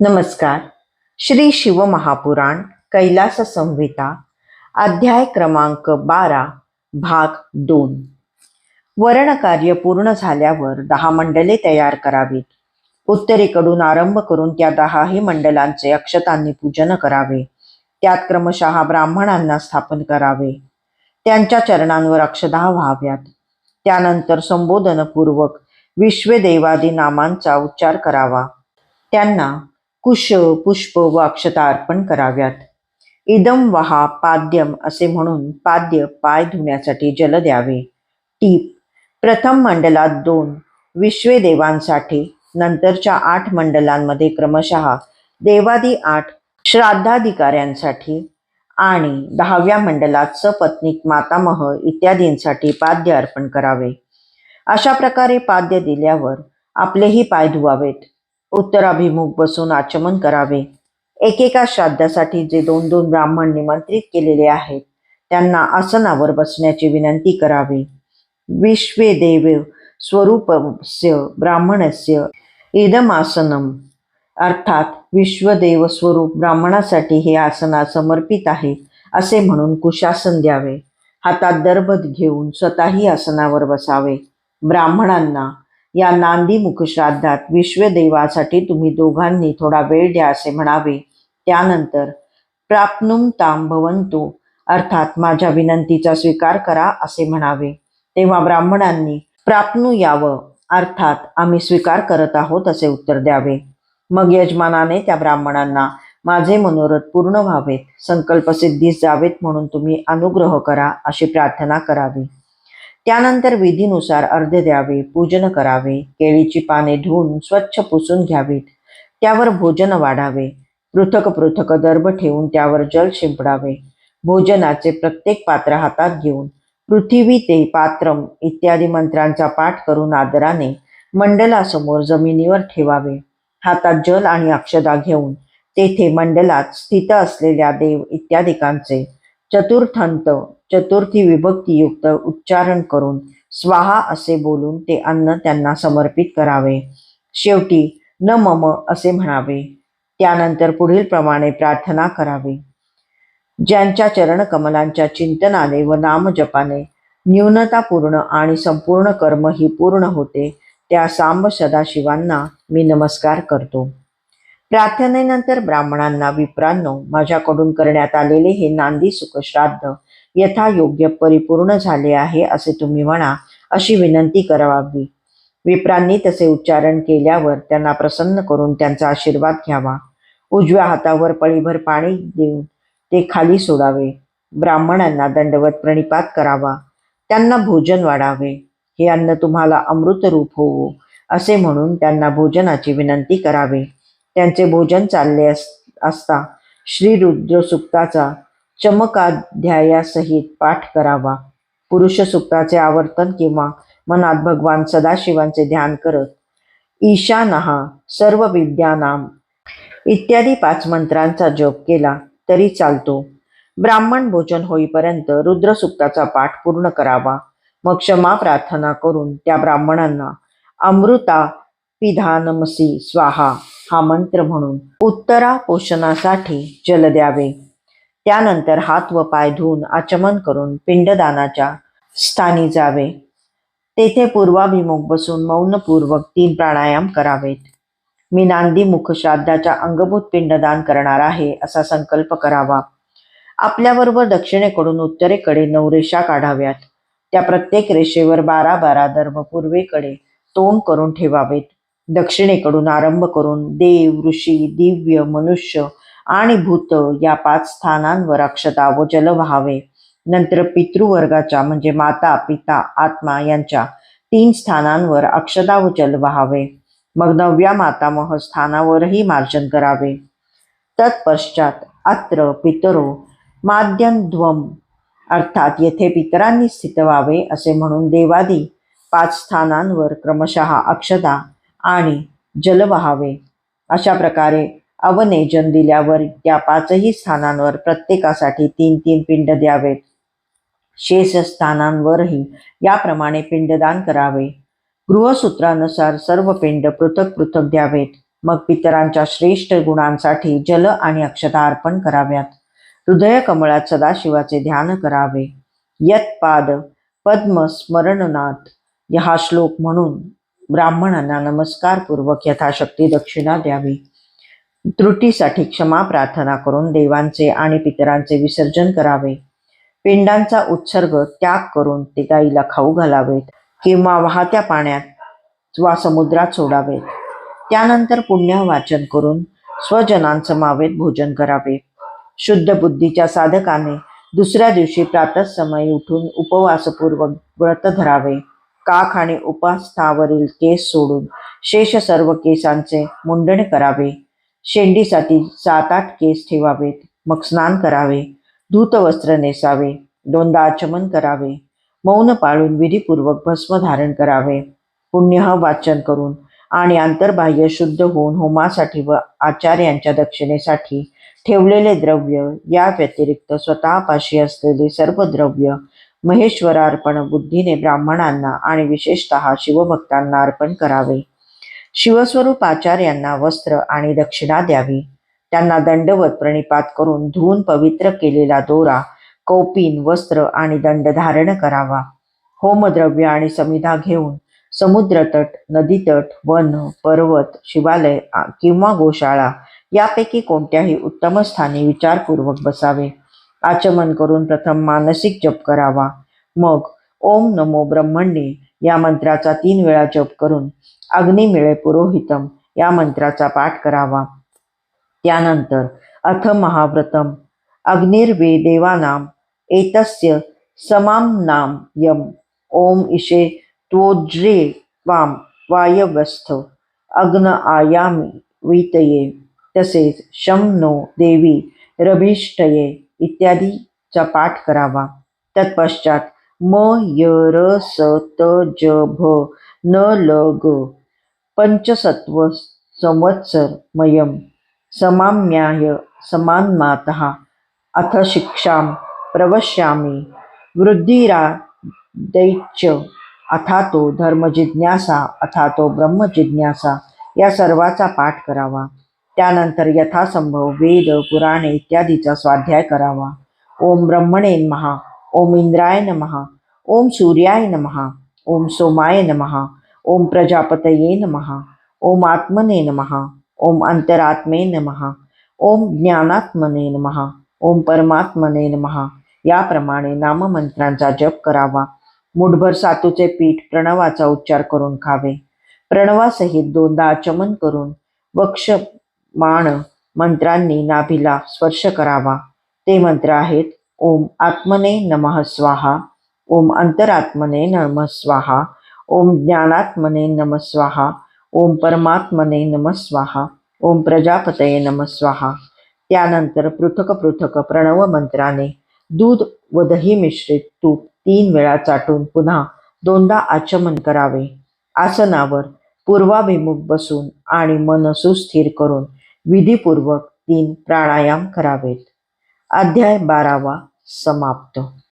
नमस्कार. श्री शिवमहापुराण कैलास संहिता अध्याय क्रमांक बारा भाग दोन. वर्णकार्य पूर्ण झाल्यावर दहा मंडले तयार करावीत. उत्तरेकडून आरंभ करून त्या दहाही मंडलांचे अक्षतांनी पूजन करावे. त्यात क्रमशः ब्राह्मणांना स्थापन करावे. त्यांच्या चरणांवर अक्षदा व्हाव्यात. त्यानंतर संबोधनपूर्वक विश्वदेवादी नामांचा उच्चार करावा. त्यांना कुश पुष्प व अक्षता अर्पण कराव्यात. इदम वहा पाद्यम असे म्हणून पाद्य पाय धुण्यासाठी जल द्यावे. टीप प्रथम मंडलात दोन विश्वे देवांसाठी नंतरच्या आठ मंडलांमध्ये क्रमशः देवादी आठ श्राद्धाधिकाऱ्यांसाठी आणि दहाव्या मंडलात सपत्नीक मातामह इत्यादींसाठी पाद्य अर्पण करावे. अशा प्रकारे पाद्य दिल्यावर आपलेही पाय धुवावेत. उत्तराभिमुख बसून आचमन करावे. एकेका श्राद्धासाठी जे दोन दोन ब्राह्मण निमंत्रित केलेले आहेत त्यांना आसनावर बसण्याची विनंती करावी. विश्वेदेव स्वरूपस्य ब्राह्मणस्य इदमासनम अर्थात विश्वदेव स्वरूप ब्राह्मणासाठी हे आसना समर्पित आहे असे म्हणून कुशासन द्यावे. हातात दरबत घेऊन स्वतःही आसनावर बसावे. ब्राह्मणांना या नांदी मुखश्राद्धात विश्वदेवासाठी तुम्ही दोघांनी थोडा वेळ द्या असे म्हणावे. त्यानंतर प्राप्नुम ताम भवंतो अर्थात माझ्या विनंतीचा स्वीकार करा असे म्हणावे. तेव्हा ब्राह्मणांनी प्राप्नू यावं अर्थात आम्ही स्वीकार करत आहोत असे उत्तर द्यावे. मग यजमानाने त्या ब्राह्मणांना माझे मनोरथ पूर्ण व्हावेत संकल्पसिद्धीस जावेत म्हणून तुम्ही अनुग्रह करा अशी प्रार्थना करावी. त्यानंतर विधीनुसार अर्ध द्यावे पूजन करावे केळीची पाने धुवून स्वच्छ पुसून घ्यावीत. त्यावर भोजन वाढावे. पृथक पृथक दर्भ ठेवून त्यावर जल शिंपडावे. भोजनाचे प्रत्येक पात्र हातात घेऊन पृथ्वी ते पात्रम इत्यादी मंत्रांचा पाठ करून आदराने मंडलासमोर जमिनीवर ठेवावे. हातात जल आणि अक्षदा घेऊन तेथे मंडलात स्थित असलेल्या देव इत्यादिकांचे चतुर्थांत चतुर्थी विभक्तीयुक्त उच्चारण करून स्वाहा असे बोलून ते अन्न त्यांना समर्पित करावे. शेवटी न मम असे म्हणावे. त्यानंतर पुढील प्रमाणे प्रार्थना करावी. ज्यांच्या चरणकमलांच्या चिंतनाने व नामजपाने न्यूनतापूर्ण आणि संपूर्ण कर्म ही पूर्ण होते त्या सांब सदाशिवांना मी नमस्कार करतो. प्रार्थनेनंतर ब्राह्मणांना विप्रांनो माझ्याकडून करण्यात आलेले हे नांदी सुखश्राद्ध यथायोग्य परिपूर्ण झाले आहे असे तुम्ही म्हणा अशी विनंती करावी. विप्रांनी तसे उच्चारण केल्यावर त्यांना प्रसन्न करून त्यांचा आशीर्वाद घ्यावा. उजव्या हातावर पळीभर पाणी देऊन ते खाली सोडावे. ब्राह्मणांना दंडवत प्रणिपात करावा. त्यांना भोजन वाढावे. हे अन्न तुम्हाला अमृत रूप होवो असे म्हणून त्यांना भोजनाची विनंती करावे. त्यांचे भोजन चालले अस असता. श्री रुद्र सुक्ताचा चमकाध्यायासहित पाठ करावा. पुरुष सुक्ताचे आवर्तन किंवा मनात भगवान सदाशिवांचे ध्यान करत ईशानहा सर्व विद्यानाम इत्यादी पाच मंत्रांचा जप केला तरी चालतो. ब्राह्मण भोजन होईपर्यंत रुद्रसुक्ताचा पाठ पूर्ण करावा. मग क्षमा प्रार्थना करून त्या ब्राह्मणांना अमृता पिधानमसी स्वाहा. हा मंत्र म्हणून उत्तरा पोषणासाठी जल द्यावे. त्यानंतर हात व पाय धुवून आचमन करून पिंडदानाच्या स्थानी जावे. तेथे पूर्वाभिमुख बसून मौनपूर्वक तीन प्राणायाम करावेत. मी नांदी मुख श्राद्धाच्या अंगभूत पिंडदान करणार आहे असा संकल्प करावा. आपल्याबरोबर दक्षिणेकडून उत्तरेकडे नऊ रेषा काढाव्यात. त्या प्रत्येक रेषेवर बारा बारा दर्भ पूर्वेकडे तोंड करून ठेवावेत. दक्षिणेकडून आरंभ करून देव ऋषी दिव्य मनुष्य आणि भूत या पाच स्थानांवर अक्षता व जल व्हावे. नंतर पितृवर्गाच्या म्हणजे माता पिता आत्मा यांच्या तीन स्थानांवर अक्षता व जल व्हावे. मग नवव्या मातामह स्थानावरही मार्जन करावे. तत्पश्चात अत्र पितरो माध्यध्वम अर्थात येथे पितरांनी स्थित व्हावे असे म्हणून देवादी पाच स्थानांवर क्रमशः अक्षता आणि जल वहावे अशा प्रकारे अवनेजन दिल्यावर त्या पाचही स्थानांवर प्रत्येकासाठी तीन तीन पिंड द्यावेत शेष स्थानांवरही याप्रमाणे पिंडदान करावे. गृहसूत्रानुसार सर्व पिंड पृथक पृथक द्यावेत. मग पितरांच्या श्रेष्ठ गुणांसाठी जल आणि अक्षता अर्पण कराव्यात. हृदय कमळात सदाशिवाचे ध्यान करावे. यत पाद पद्म स्मरणनाथ हा श्लोक म्हणून ब्राह्मणांना नमस्कारपूर्वक यथाशक्ती दक्षिणा द्यावी. त्रुटीसाठी क्षमा प्रार्थना करून देवांचे आणि पितरांचे विसर्जन करावे. पिंडांचा उत्सर्ग त्याग करून ते गाईला खाऊ घालावेत किंवा वाहत्या पाण्यात वा समुद्रात सोडावेत. त्यानंतर पुण्य वाचन करून स्वजनांसमावेत भोजन करावे. शुद्ध बुद्धीच्या साधकाने दुसऱ्या दिवशी प्रातःसमयी उठून उपवासपूर्वक व्रत धरावे. काख आणि उपास्थावरील केस सोडून शेष सर्व केसांचे मुंडण करावे. शेंडीसाठी सात आठ केस ठेवावेत. मग स्नान करावे. धूत वस्त्र नेसावे. दोनदा आचमन करावे. मौन पाळून विधीपूर्वक भस्म धारण करावे. पुण्य वाचन करून आणि आंतरबाह्य शुद्ध होऊन होमासाठी व आचार्यांच्या दक्षिणेसाठी ठेवलेले द्रव्य या व्यतिरिक्त स्वतःपाशी असलेले सर्व द्रव्य महेश्वरार्पण बुद्धीने ब्राह्मणांना आणि विशेषतः शिवभक्तांना अर्पण करावे. शिवस्वरूप आचार्यांना वस्त्र आणि दक्षिणा द्यावी. त्यांना दंडवत प्रणिपात करून धुवून पवित्र केलेला दोरा कौपीन वस्त्र आणि दंड धारण करावा. होमद्रव्य आणि समिधा घेऊन समुद्रतट नदीतट वन पर्वत शिवालय किंवा गोशाळा यापैकी कोणत्याही उत्तम स्थानी विचारपूर्वक बसावे. आचमन करून प्रथम मानसिक जप करावा. मग ओम नमो ब्रह्मण्ये या मंत्राचा तीन वेळा जप करून अग्निमिळे पुरोहितम या मंत्राचा पाठ करावा. त्यानंतर अथ महाव्रतम अग्निर्वे देवानाम एतस्य समाम नाम यम ओम इशे त्वोज्रे त्वाम वायवस्थ अग्न आयामी वीतये तसेच शम नो देवी रभिष्टये. इत्यादीचा पाठ करावा. तत्पश्चात म य र स त ज भ न ल ग पंचसत्व संवत्सर मयम समाम्याय समान्मातः अथ शिक्षां प्रवश्यामि वृद्धिरा दैत्य अथातो धर्मजिज्ञासा अथातो ब्रह्मजिज्ञासा या सर्वाचा पाठ करावा. त्यानंतर यथासंभव वेद पुराणे इत्यादीचा स्वाध्याय करावा. ओम ब्रह्मणे महा ओम इंद्राय महा ओम सूर्याय महा ओम सोमाय महा ओम प्रजापतये महा ओम आत्मने नमः ओम अंतरात्मे महा ओम ज्ञानात्मने महा ओम परमात्मने महा याप्रमाणे नाममंत्रांचा जप करावा. मुठभर सातूचे पीठ प्रणवाचा उच्चार करून खावे. प्रणवासहित दोनदा आचमन करून वक्ष माण मंत्रांनी नाभीला स्पर्श करावा. ते मंत्र आहेत ओम आत्मने नमः स्वाहा ओम अंतरात्मने नमः स्वाहा ओम ज्ञानात्मने नमः स्वाहा ओम परमात्मने नमः स्वाहा ओम प्रजापतये नमः स्वाहा. त्यानंतर पृथक पृथक प्रणव मंत्राने दूध व दही मिश्रित तूप तीन वेळा चाटून पुन्हा दोनदा आचमन करावे. आसनावर पूर्वाभिमुख बसून आणि मन सुस्थिर करून विधीपूर्वक तीन प्राणायाम करावेत. अध्याय बारावा समाप्त.